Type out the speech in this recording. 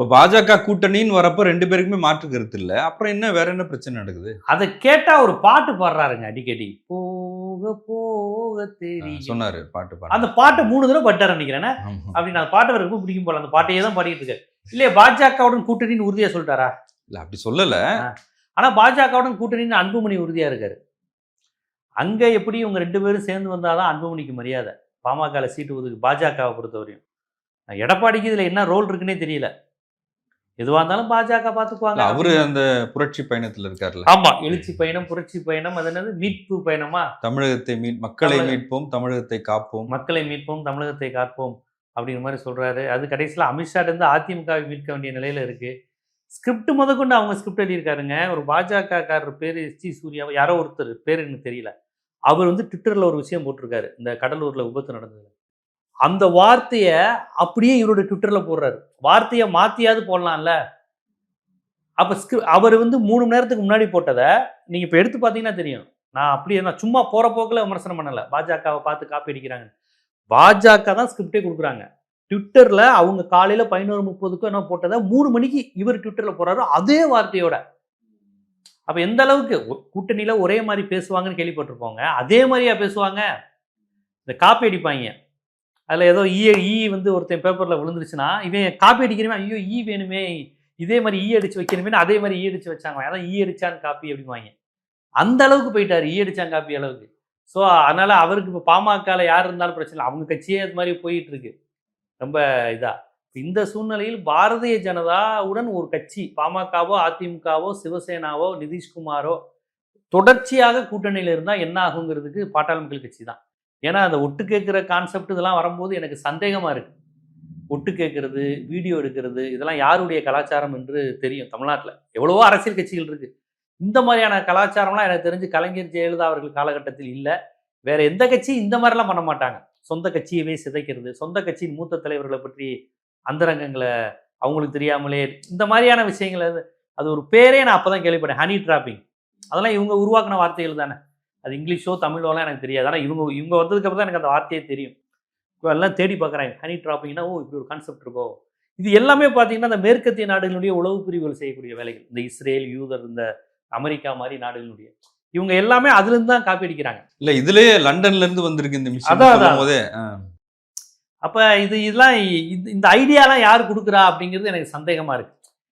இப்ப பாஜக கூட்டணின்னு வரப்ப ரெண்டு பேருக்குமே மாற்று கருத்து இல்ல. அப்புறம் என்ன வேற என்ன பிரச்சனை நடக்குது? அதை கேட்டா ஒரு பாட்டு பாடுறாருங்க அடிக்கடி. போக போக தெரியும். சொன்னாரு பாட்டு பாட்டு அந்த பாட்டை மூணு தடவை பட்டார் நினைக்கிறேன். அப்படி நான் பாட்டு ரொம்ப பிடிக்கும் போல அந்த பாட்டையே தான் பாடிட்டு இருக்காரு இல்லையா பாஜகவுடன் கூட்டணின்னு உறுதியா சொல்லிட்டாரா? இல்ல அப்படி சொல்லல. ஆனா பாஜகவுடன் கூட்டணின்னு அன்புமணி உறுதியா இருக்காரு. அங்க எப்படி இவங்க ரெண்டு பேரும் சேர்ந்து வந்தாதான் அன்புமணிக்கு மரியாதை? பாமக சீட்டு ஒதுக்கு பாஜகவை பொறுத்தவரையும். எடப்பாடிக்கு இதுல என்ன ரோல் இருக்குன்னே தெரியல. எதுவா இருந்தாலும் பாஜக இல்ல, பாத்துக்குவாங்க அவரு அந்த புரட்சி பயணத்துல இருக்காருல்ல. ஆமா எழுச்சி பயணம் புரட்சி பயணம் அது என்னது? மீட்பு பயணமா? தமிழகத்தை மீட் மக்களை மீட்போம் தமிழகத்தை காப்போம். மக்களை மீட்போம் தமிழகத்தை காப்போம் அப்படிங்கிற மாதிரி சொல்றாரு. அது கடைசியில் அமித்ஷா இருந்து அதிமுகவை மீட்க வேண்டிய நிலையில இருக்கு. ஸ்கிரிப்ட் முதற்கொண்டு அவங்க ஸ்கிரிப்ட் எழுதியிருக்காருங்க. ஒரு பாஜக காரர் பேர் எஸ் டி சூர்யா யாரோ ஒருத்தர் பேர் எனக்கு தெரியல. அவர் வந்து ட்விட்டர்ல ஒரு விஷயம் போட்டிருக்காரு. இந்த கடலூர்ல விபத்து நடந்தது அந்த வார்த்தையை அப்படியே இவரோட ட்விட்டரில் போடுறாரு. வார்த்தையை மாற்றியாவது போடலாம்ல. அப்போ ஸ்கிரி அவர் வந்து மூணு மணி நேரத்துக்கு முன்னாடி போட்டதை நீங்கள் இப்போ எடுத்து பார்த்தீங்கன்னா தெரியும். நான் அப்படியே நான் சும்மா போகிற போக்கில் விமர்சனம் பண்ணலை. பாஜகவை பார்த்து காப்பி அடிக்கிறாங்க பாஜக தான் ஸ்கிரிப்டே கொடுக்குறாங்க. ட்விட்டரில் அவங்க காலையில் பதினோரு முப்பதுக்கும் என்ன போட்டதை மூணு மணிக்கு இவர் ட்விட்டரில் போகிறாரோ அதே வார்த்தையோட. அப்போ எந்த அளவுக்கு? கூட்டணியில் ஒரே மாதிரி பேசுவாங்கன்னு கேள்விப்பட்டிருப்போங்க. அதே மாதிரியா பேசுவாங்க. இந்த காப்பி அடிப்பாங்க. அதில் ஏதோ ஈ ஈ வந்து ஒருத்தன் பேப்பரில் விழுந்துருச்சுன்னா இவன் காப்பி அடிக்கிறவன் ஐயோ ஈ வேணுமே இதே மாதிரி ஈ அடிச்சு வைக்கணுமே அதே மாதிரி ஈ அடிச்சு வச்சாங்க. அதான் ஈ அடிச்சான் காப்பி அப்படிங்குவாங்க அந்த அளவுக்கு போயிட்டார். ஈ அடிச்சான் காப்பி அளவுக்கு. ஸோ அதனால் அவருக்கு இப்போ பாமகவில் யார் இருந்தாலும் பிரச்சனை இல்லை. அவங்க கட்சியே அது மாதிரி போயிட்டு இருக்கு. ரொம்ப இதாக இந்த சூழ்நிலையில் பாரதிய ஜனதாவுடன் ஒரு கட்சி பாமகவோ அதிமுகவோ சிவசேனாவோ நிதிஷ்குமாரோ தொடர்ச்சியாக கூட்டணியில் இருந்தால் என்ன ஆகுங்கிறதுக்கு பாட்டாளி மக்கள் கட்சி தான். ஏன்னா அந்த ஒட்டு கேட்குற கான்செப்ட் இதெல்லாம் வரும்போது எனக்கு சந்தேகமாக இருக்குது ஒட்டு கேட்கறது வீடியோ எடுக்கிறது இதெல்லாம் யாருடைய கலாச்சாரம் என்று தெரியும் தமிழ்நாட்டில். எவ்வளவோ அரசியல் கட்சிகள் இருக்குது இந்த மாதிரியான கலாச்சாரம்லாம் எனக்கு தெரிஞ்சு கலைஞர் ஜெயலலிதா அவர்கள் காலகட்டத்தில் இல்லை. வேற எந்த கட்சியும் இந்த மாதிரிலாம் பண்ண மாட்டாங்க. சொந்த கட்சியவே சிதைக்கிறது. சொந்த கட்சியின் மூத்த தலைவர்களை பற்றி அந்தரங்கங்களை அவங்களுக்கு தெரியாமலே இந்த மாதிரியான விஷயங்கள் அது ஒரு பேரே நான் அப்பதான் கேள்விப்பட்டேன். ஹனி டிராப்பிங் அதெல்லாம் இவங்க உருவாக்கின வார்த்தைகள் தானே. அது இங்கிலீஷோ தமிழோலாம் எனக்கு தெரியாது. ஆனால் இவங்க இவங்க வந்ததுக்கு அப்புறம் தான் எனக்கு அந்த வார்த்தையே தெரியும். எல்லாம் தேடி பார்க்குறாங்க. ஹனி டிராப்பிங்னா ஓ இப்படி ஒரு கான்செப்ட் இருக்கோ? இது எல்லாமே பார்த்தீங்கன்னா இந்த மேற்கத்திய நாடுகளுடைய உளவு பிரிவுகள் செய்யக்கூடிய வேலைகள். இந்த இஸ்ரேல் யூதர் இந்த அமெரிக்கா மாதிரி நாடுகளுடைய. இவங்க எல்லாமே அதுலேருந்து தான் காப்பி அடிக்கிறாங்க. இல்ல இதுலயே லண்டன்ல இருந்து வந்திருக்கு இந்த விஷயம் அதான். அப்போ இது இதெல்லாம் இது- இந்த ஐடியாலாம் யார் கொடுக்குறா அப்படிங்கிறது எனக்கு சந்தேகமாக இருக்கு.